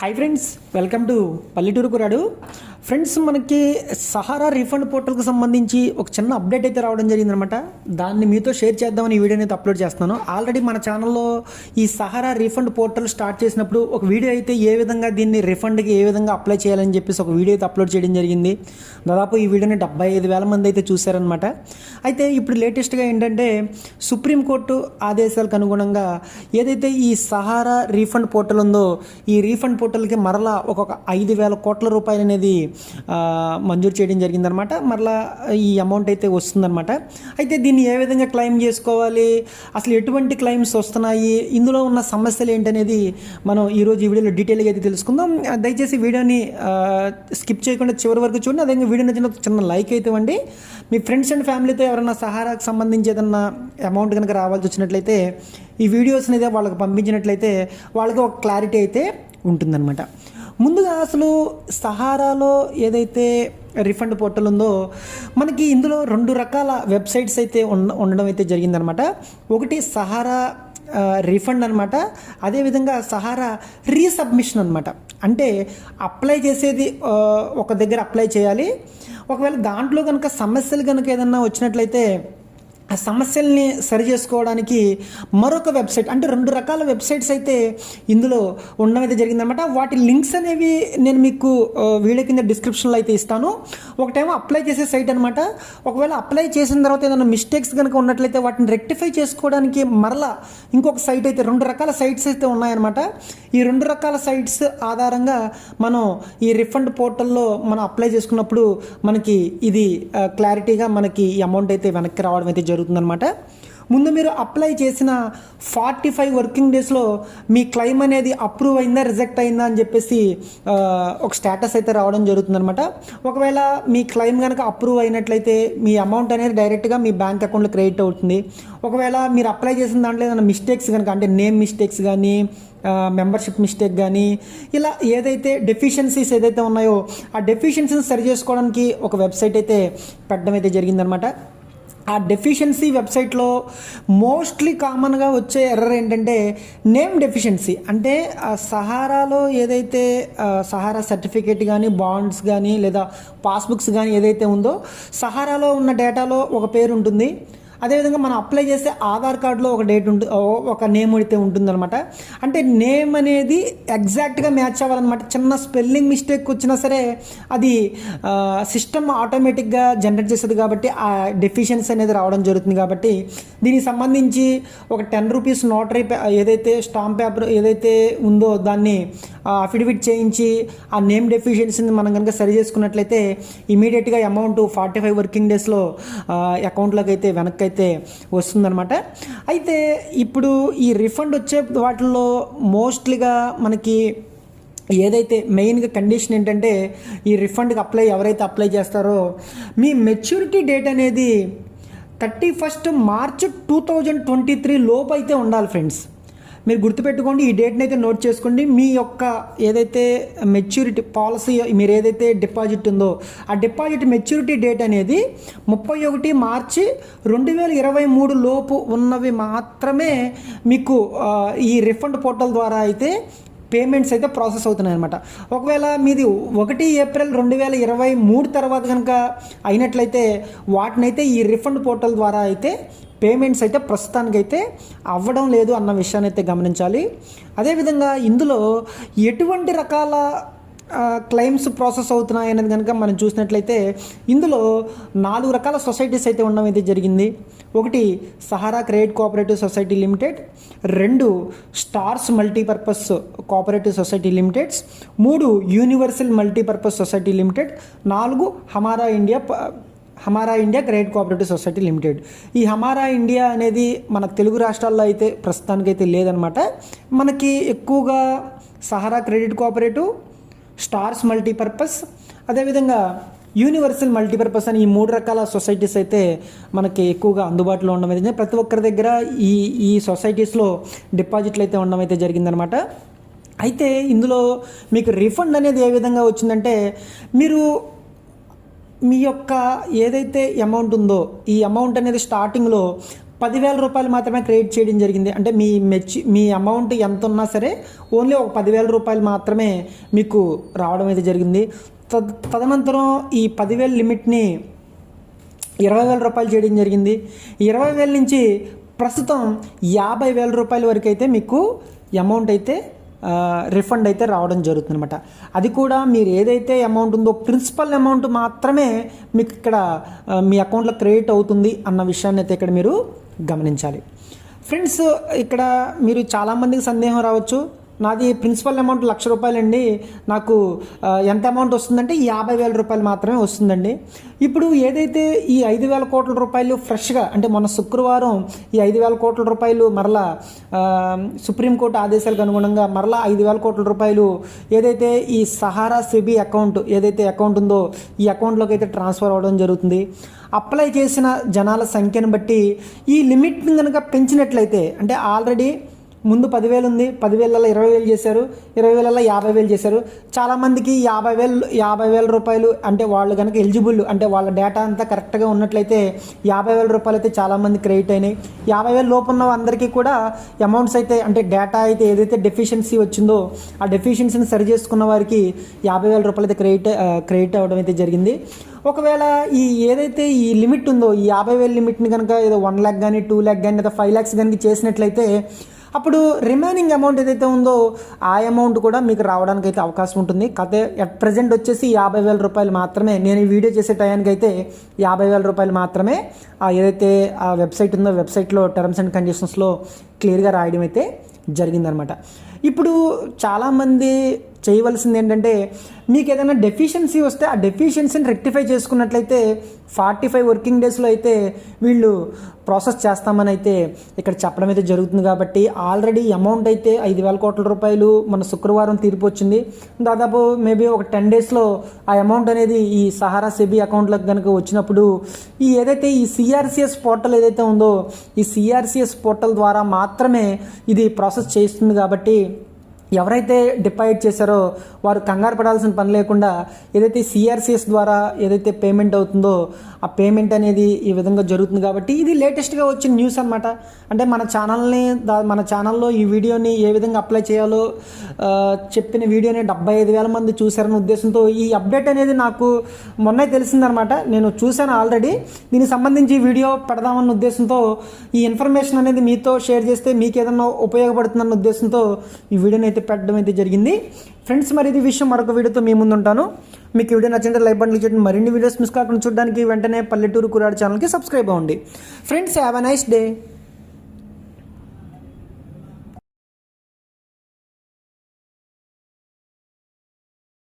Hi friends welcome to పల్లెటూరు కురాడు friends మనకి సహారా రీఫండ్ పోర్టల్కి సంబంధించి ఒక చిన్న అప్డేట్ అయితే రావడం జరిగిందనమాట దాన్ని మీతో షేర్ చేద్దామని ఈ వీడియోని అయితే అప్లోడ్ చేస్తున్నాను. ఆల్రెడీ మన ఛానల్లో ఈ సహారా రీఫండ్ పోర్టల్ స్టార్ట్ చేసినప్పుడు ఒక వీడియో అయితే ఏ విధంగా దీన్ని రిఫండ్కి ఏ విధంగా అప్లై చేయాలని చెప్పేసి ఒక వీడియో అయితే అప్లోడ్ చేయడం జరిగింది. దాదాపు ఈ వీడియోని డెబ్బై ఐదు వేల మంది అయితే చూశారనమాట అయితే ఇప్పుడు లేటెస్ట్గా ఏంటంటే సుప్రీంకోర్టు ఆదేశాలకు అనుగుణంగా ఏదైతే ఈ సహారా రీఫండ్ పోర్టల్ ఉందో ఈ రీఫండ్ పోర్టల్కి మరలా ఒక ఐదు వేల కోట్ల రూపాయలు అనేది మంజూరు చేయడం జరిగిందనమాట. మరలా ఈ అమౌంట్ అయితే వస్తుందన్నమాట అయితే దీన్ని ఏ విధంగా క్లెయిమ్ చేసుకోవాలి? అసలు ఎటువంటి క్లెయిమ్స్ వస్తున్నాయి? ఇందులో ఉన్న సమస్యలు ఏంటనేది మనం ఈరోజు ఈ వీడియోలో డీటెయిల్గా అయితే తెలుసుకుందాం. దయచేసి వీడియోని స్కిప్ చేయకుండా చివరి వరకు చూడండి. అదే వీడియో నచ్చిన చిన్న లైక్ అయితే ఇవ్వండి. మీ ఫ్రెండ్స్ అండ్ ఫ్యామిలీతో ఎవరైనా సహారాకు సంబంధించి ఏదన్నా అమౌంట్ కనుక రావాల్సి వచ్చినట్లయితే ఈ వీడియోస్ అనేది వాళ్ళకి పంపించినట్లయితే వాళ్ళకి ఒక క్లారిటీ అయితే ఉంటుందన్నమాట ముందుగా అసలు సహారాలో ఏదైతే రిఫండ్ పోర్టల్ ఉందో మనకి ఇందులో రెండు రకాల వెబ్సైట్స్ అయితే ఉండడం అయితే జరిగిందనమాట ఒకటి సహారా రిఫండ్ అనమాట అదేవిధంగా సహారా రీసబ్మిషన్ అనమాట అంటే అప్లై చేసేది ఒక దగ్గర అప్లై చేయాలి. ఒకవేళ దాంట్లో కనుక సమస్యలు కనుక ఏదన్నా వచ్చినట్లయితే సమస్యల్ని సరి చేసుకోవడానికి మరొక వెబ్సైట్ అంటే రెండు రకాల వెబ్సైట్స్ అయితే ఇందులో ఉండడం అయితే జరిగిందనమాట వాటి లింక్స్ అనేవి నేను మీకు వీడియో కింద డిస్క్రిప్షన్లో అయితే ఇస్తాను. ఒకటేమో అప్లై చేసే సైట్ అనమాట ఒకవేళ అప్లై చేసిన తర్వాత ఏదైనా మిస్టేక్స్ కనుక ఉన్నట్లయితే వాటిని రెక్టిఫై చేసుకోవడానికి మరలా ఇంకొక సైట్ అయితే రెండు రకాల సైట్స్ అయితే ఉన్నాయన్నమాట. ఈ రెండు రకాల సైట్స్ ఆధారంగా మనం ఈ రిఫండ్ పోర్టల్లో మనం అప్లై చేసుకున్నప్పుడు మనకి ఇది క్లారిటీగా మనకి అమౌంట్ అయితే వెనక్కి రావడం అయితే జరుగుతుందన్నమాట. ముందు మీరు అప్లై చేసిన ఫార్టీ ఫైవ్ వర్కింగ్ డేస్లో మీ క్లెయిమ్ అనేది అప్రూవ్ అయిందా రిజెక్ట్ అయిందా అని చెప్పేసి ఒక స్టేటస్ అయితే రావడం జరుగుతుందన్నమాట. ఒకవేళ మీ క్లైమ్ కనుక అప్రూవ్ అయినట్లయితే మీ అమౌంట్ అనేది డైరెక్ట్గా మీ బ్యాంక్ అకౌంట్లో క్రెడిట్ అవుతుంది. ఒకవేళ మీరు అప్లై చేసిన దాంట్లో ఏదైనా మిస్టేక్స్ కనుక అంటే నేమ్ మిస్టేక్స్ కానీ మెంబర్షిప్ మిస్టేక్ కానీ ఇలా ఏదైతే డెఫిషియన్సీస్ ఏదైతే ఉన్నాయో ఆ డెఫిషియన్సీని సరి చేసుకోవడానికి ఒక వెబ్సైట్ అయితే పెట్టడం అయితే జరిగిందనమాట ఆ డెఫిషియన్సీ వెబ్సైట్లో మోస్ట్లీ కామన్గా వచ్చే ఎర్రర్ ఏంటంటే నేమ్ డెఫిషియన్సీ అంటే ఆ సహారాలో ఏదైతే సహారా సర్టిఫికేట్ కానీ బాండ్స్ కానీ లేదా పాస్బుక్స్ కానీ ఏదైతే ఉందో సహారాలో ఉన్న డేటాలో ఒక పేరు ఉంటుంది. అదేవిధంగా మనం అప్లై చేస్తే ఆధార్ కార్డులో ఒక డేట్ ఉంటుంది ఒక నేమ్ అయితే ఉంటుందన్నమాట. అంటే నేమ్ అనేది ఎగ్జాక్ట్గా మ్యాచ్ అవ్వాలన్నమాట. చిన్న స్పెల్లింగ్ మిస్టేక్ వచ్చినా సరే అది సిస్టమ్ ఆటోమేటిక్గా జనరేట్ చేస్తుంది కాబట్టి ఆ డెఫిషియన్సీ అనేది రావడం జరుగుతుంది కాబట్టి దీనికి సంబంధించి ఒక టెన్ రూపీస్ నోటరీ ఏదైతే స్టాంప్ పేపర్ ఏదైతే ఉందో దాన్ని అఫిడవిట్ చేయించి ఆ నేమ్ డెఫిషియన్సీని మనం కనుక సరి చేసుకున్నట్లయితే ఇమీడియట్గా అమౌంట్ ఫార్టీ ఫైవ్ వర్కింగ్ డేస్లో అకౌంట్లోకి అయితే వెనక్కి అయితే వస్తుందన్నమాట. అయితే ఇప్పుడు ఈ రిఫండ్ వచ్చే వాటిల్లో మోస్ట్లీగా మనకి ఏదైతే మెయిన్గా కండిషన్ ఏంటంటే ఈ రిఫండ్కి అప్లై ఎవరైతే అప్లై చేస్తారో మీ మెచ్యూరిటీ డేట్ అనేది thirty first March two thousand twenty three లోపు అయితే ఉండాలి ఫ్రెండ్స్. మీరు గుర్తుపెట్టుకోండి ఈ డేట్ని అయితే నోట్ చేసుకోండి. మీ యొక్క ఏదైతే మెచ్యూరిటీ పాలసీ మీరు ఏదైతే డిపాజిట్ ఉందో ఆ డిపాజిట్ మెచ్యూరిటీ డేట్ అనేది ముప్పై ఒకటి మార్చి రెండు వేల ఇరవై మూడు లోపు ఉన్నవి మాత్రమే మీకు ఈ రిఫండ్ పోర్టల్ ద్వారా అయితే పేమెంట్స్ అయితే ప్రాసెస్ అవుతున్నాయి అనమాట ఒకవేళ మీది ఒకటి ఏప్రిల్ రెండు వేల ఇరవై మూడు తర్వాత కనుక అయినట్లయితే వాటినైతే ఈ రిఫండ్ పోర్టల్ ద్వారా అయితే పేమెంట్స్ అయితే ప్రస్తుతానికైతే అవ్వడం లేదు అన్న విషయాన్ని అయితే గమనించాలి. అదేవిధంగా ఇందులో ఎటువంటి రకాల క్లెయిమ్స్ ప్రాసెస్ అవుతున్నాయి అనేది కనుక మనం చూసినట్లయితే ఇందులో నాలుగు రకాల సొసైటీస్ అయితే ఉండడం అయితే జరిగింది. ఒకటి Sahara credit cooperative society limited రెండు stars multipurpose cooperative society limiteds మూడు యూనివర్సల్ మల్టీపర్పస్ సొసైటీ లిమిటెడ్ నాలుగు హమారా ఇండియా ప- Hamara India credit cooperative society limited. ఈ హమారా ఇండియా అనేది మన తెలుగు రాష్ట్రాల్లో అయితే ప్రస్తుతానికైతే లేదనమాట. మనకి ఎక్కువగా Sahara credit cooperative stars multipurpose అదేవిధంగా యూనివర్సల్ మల్టీపర్పస్ అని ఈ మూడు రకాల సొసైటీస్ అయితే మనకి ఎక్కువగా అందుబాటులో ఉండడం అయితే ప్రతి ఒక్కరి దగ్గర ఈ ఈ సొసైటీస్లో డిపాజిట్లు అయితే ఉండడం అయితే జరిగిందనమాట అయితే ఇందులో మీకు రిఫండ్ అనేది ఏ విధంగా వచ్చిందంటే మీరు మీ యొక్క ఏదైతే అమౌంట్ ఉందో ఈ అమౌంట్ అనేది స్టార్టింగ్లో పదివేల రూపాయలు మాత్రమే క్రెడిట్ చేయడం జరిగింది. అంటే మీ మెచ్చి మీ అమౌంట్ ఎంత ఉన్నా సరే ఓన్లీ ఒక పదివేల రూపాయలు మాత్రమే మీకు రావడం అయితే జరిగింది. తద్ తదనంతరం ఈ పదివేల లిమిట్ని ఇరవై వేల రూపాయలు చేయడం జరిగింది. ఇరవై వేల నుంచి ప్రస్తుతం యాభై వేల రూపాయల వరకు అయితే మీకు అమౌంట్ అయితే రిఫండ్ అయితే రావడం జరుగుతుంది అనమాట అది కూడా మీరు ఏదైతే అమౌంట్ ఉందో ప్రిన్సిపల్ అమౌంట్ మాత్రమే మీకు ఇక్కడ మీ అకౌంట్లో క్రెడిట్ అవుతుంది అన్న విషయాన్ని అయితే ఇక్కడ మీరు గమనించాలి. ఫ్రెండ్స్ ఇక్కడ మీరు చాలామందికి సందేహం రావచ్చు. నాది ప్రిన్సిపల్ అమౌంట్ లక్ష రూపాయలండి. నాకు ఎంత అమౌంట్ వస్తుందంటే యాభై వేల రూపాయలు మాత్రమే వస్తుందండి. ఇప్పుడు ఏదైతే ఈ ఐదు వేల కోట్ల రూపాయలు ఫ్రెష్గా అంటే మొన్న శుక్రవారం ఈ ఐదు వేల కోట్ల రూపాయలు మరలా సుప్రీంకోర్టు ఆదేశాలకు అనుగుణంగా మరలా ఐదు వేల కోట్ల రూపాయలు ఏదైతే ఈ సహారా సిబి అకౌంట్ ఏదైతే అకౌంట్ ఉందో ఈ అకౌంట్లోకి అయితే ట్రాన్స్ఫర్ అవ్వడం జరుగుతుంది. అప్లై చేసిన జనాల సంఖ్యను బట్టి ఈ లిమిట్ని కనుక పెంచినట్లయితే అంటే ఆల్రెడీ ముందు పదివేలు ఉంది పదివేలలో ఇరవై వేలు చేశారు ఇరవై వేలలో యాభై వేలు చేశారు. చాలామందికి యాభై వేలు యాభై వేల రూపాయలు అంటే వాళ్ళు కనుక ఎలిజిబుల్ అంటే వాళ్ళ డేటా అంతా కరెక్ట్గా ఉన్నట్లయితే యాభై వేల రూపాయలు అయితే చాలామంది క్రెడిట్ అయినాయి. యాభై వేల లోపు ఉన్న అందరికీ కూడా అమౌంట్స్ అయితే అంటే డేటా అయితే ఏదైతే డెఫిషియన్సీ వచ్చిందో ఆ డెఫిషియన్సీని సరి చేసుకున్న వారికి యాభై వేల రూపాయలు అయితే క్రెడిట్ క్రెడిట్ అవ్వడం అయితే జరిగింది. ఒకవేళ ఈ ఏదైతే ఈ లిమిట్ ఉందో ఈ యాభై వేల లిమిట్ని కనుక ఏదో వన్ ల్యాక్ కానీ టూ ల్యాక్ కానీ లేదా ఫైవ్ ల్యాక్స్ కనుక చేసినట్లయితే అప్పుడు రిమైనింగ్ అమౌంట్ ఏదైతే ఉందో ఆ అమౌంట్ కూడా మీకు రావడానికి అయితే అవకాశం ఉంటుంది. కథ అట్ ప్రజెంట్ వచ్చేసి యాభై వేల రూపాయలు మాత్రమే. నేను ఈ వీడియో చేసే టయానికి అయితే యాభై వేల రూపాయలు మాత్రమే. ఏదైతే ఆ వెబ్సైట్ ఉందో వెబ్సైట్లో టర్మ్స్ అండ్ కండిషన్స్లో క్లియర్గా రాయడం అయితే జరిగిందనమాట. ఇప్పుడు చాలామంది చేయవలసింది ఏంటంటే మీకు ఏదైనా డెఫిషియన్సీ వస్తే ఆ డెఫిషియన్సీని రెక్టిఫై చేసుకున్నట్లయితే ఫార్టీ ఫైవ్ వర్కింగ్ డేస్లో అయితే వీళ్ళు ప్రాసెస్ చేస్తామని అయితే ఇక్కడ చెప్పడం అయితే జరుగుతుంది కాబట్టి ఆల్రెడీ అమౌంట్ అయితే ఐదు వేల కోట్ల రూపాయలు మన శుక్రవారం తీర్పు వచ్చింది. దాదాపు మేబీ ఒక టెన్ డేస్లో ఆ అమౌంట్ అనేది ఈ సహారా సెబీ అకౌంట్లకు కనుక వచ్చినప్పుడు ఈ ఏదైతే ఈ సిఆర్సిఎస్ పోర్టల్ ఏదైతే ఉందో ఈ సిఆర్సిఎస్ పోర్టల్ ద్వారా మాత్రమే ఇది ప్రాసెస్ చేస్తుంది కాబట్టి ఎవరైతే డిపాజిట్ చేశారో వారు కంగారు పడాల్సిన పని లేకుండా ఏదైతే సిఆర్సిఎస్ ద్వారా ఏదైతే పేమెంట్ అవుతుందో ఆ పేమెంట్ అనేది ఈ విధంగా జరుగుతుంది కాబట్టి ఇది లేటెస్ట్గా వచ్చిన న్యూస్ అనమాట అంటే మన ఛానల్ని దా- మన ఛానల్లో ఈ వీడియోని ఏ విధంగా అప్లై చేయాలో చెప్పిన వీడియోని డెబ్బై ఐదు వేల మంది చూశారన్న ఉద్దేశంతో ఈ అప్డేట్ అనేది నాకు మొన్నే తెలిసిందనమాట నేను చూశాను ఆల్రెడీ దీనికి సంబంధించి వీడియో పెడదామన్న ఉద్దేశంతో ఈ ఇన్ఫర్మేషన్ అనేది మీతో షేర్ చేస్తే మీకు ఏదన్నా ఉపయోగపడుతుందన్న ఉద్దేశంతో ఈ వీడియోని అయితే పెట్టడం అయితే జరిగింది. ఫ్రెండ్స్ మరి ఇది విషయం మరొక వీడియోతో మీ ముందు ఉంటాను మీకు వీడియో నచ్చింటే లైక్ బటన్ చేయండి. మరిన్ని వీడియోస్ మిస్ కాకుండా చూడడానికి వెంటనే పల్లెటూరు కురాడు ఛానల్కి సబ్స్క్రైబ్ అవ్వండి. Friends have a nice day.